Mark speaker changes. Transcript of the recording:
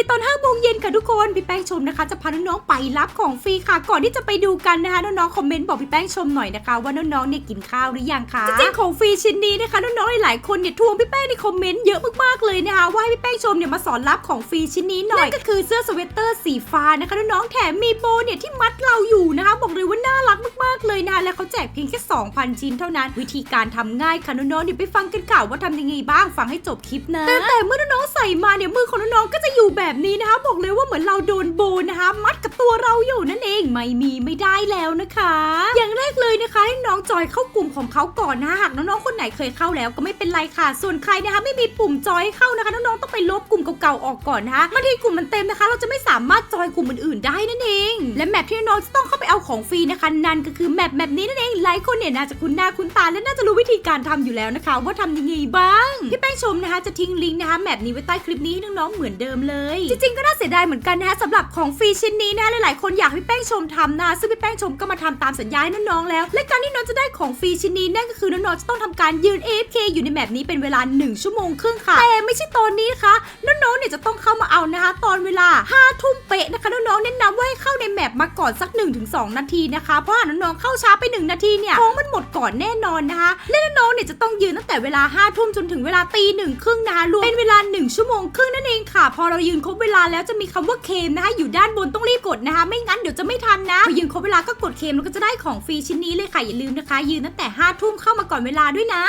Speaker 1: ดีตอน5โมงเย็นค่ะทุกคนพี่แป้งชมนะคะ จะพาน้องๆไปรับของฟรีค่ะ ก่อนที่จะไปดูกันนะคะน้องๆคอมเมนต์บอกพี่แป้งชมหน่อยนะคะว่าน้องๆเนี่ยกินข้าวหรือยังคะจริงๆของฟรีชิ้นนี้นะคะน้องๆหลายๆคนเนี่ยทวงพี่แป้งในคอมเมนต์เยอะมากๆเลยนะคะว่าให้พี่แป้งชมเนี่ยมาสอนรับของฟรีชิ้นนี้หน่อยนั่นก็คือเสื้อสเวตเตอร์สีฟ้านะคะน้องๆแถมมีโบเนี่ยที่มัดเราอยู่นะคะบอกเลยว่าน่ารักมากๆเลยนะคะและเขาแจกเพียงแค่2,000 ชิ้นเท่านั้น วิธีการทำง่ายค่ะน้องๆเดี๋ยวไปฟังกันค่ะว่าทำยังไงบ้างฟังให้จบคลิปนะแต่เมื่อน้องๆใส่มาเนี่ยมือของน้องๆก็จะอยู่แบบนี้นะคะบอกเลยว่าเหมือนเราโดนโบนะคะ มัดกับตัวเราอยู่นั่นเองไม่มีไม่ได้แล้วนะคะ อย่างแรกเลยนะคะให้น้องจอยเข้ากลุ่มของเขาก่อนนะหากน้องๆคนไหนเคยเข้าแล้วก็ไม่เป็นไรค่ะ ส่วนใครนะคะไม่มีปุ่มจอยให้เข้านะคะน้องๆต้องไปลบกลุ่มเก่าๆออกก่อนนะคะบางทีกลุ่มมันเต็มนะคะ เราจะไม่สามารถจอยกลุ่มอื่นๆได้นั่นเอง และแมปที่น้องจะต้องเข้าไปเอาของฟรีนะคะนั่นก็คือแมปแมปนี้นั่นเองหลายคนเนี่ยน่าจะคุ้นหน้าคุ้นตาและน่าจะรู้วิธีการทำอยู่แล้วนะคะ ว่าทำยังไงบ้างพี่ แป้ชมนะคะจะทิ้งลิงก์นะคะแมปนี้ไว้ใต้คลิปนี้ให้น้องๆเหมือนเดิมเลย จริงๆก็น่าเสียดายเหมือนกันนะคะสำหรับของฟรีชิ้นนี้นะคะหลายๆคนอยากให้พี่แป้งชมทำนะซึ่งพี่แป้งชมก็มาทำตามสัญญาให้น้องๆแล้ว และการที่น้องจะได้ของฟรีชิ้นนี้นั่นก็คือน้องๆจะต้องทำการยืน AFK อยู่ในแมปนี้เป็นเวลา 1 ชั่วโมงครึ่งค่ะแต่ไม่ใช่ตอนนี้นะคะน้องๆเนี่ยจะต้องเข้ามาเอานะคะตอนเวลา5ทุ่มเป๊ะนะคะน้องๆแนะนำว่าให้เข้าในแมปมาก่อนสัก 1-2 นาทีนะคะเพราะหากน้องๆเข้าช้าไป 1 นาทีเนี่ยของมันหมดก่อนแน่นอนนะคะและน้องๆเนี่ยจะต้องยืนตั้งแต่เวลา5ทุ่มจนถึงเวลาตีีหนึ่งครึ่งนะคะรวมเป็นเวลา 1 ชั่วโมงครึ่งนั่นเองค่ะ พอเรายืนครบเวลาแล้วจะมีคำว่าเคมนะคะอยู่ด้านบนต้องรีบกดนะคะ ไม่งั้นเดี๋ยวจะไม่ทันนะพอยืนครบเวลาก็กดเคมแล้วก็จะได้ของฟรีชิ้นนี้เลยค่ะอย่าลืมนะคะ ยืนตั้งแต่5ทุ่มเข้ามาก่อนเวลาด้วยนะ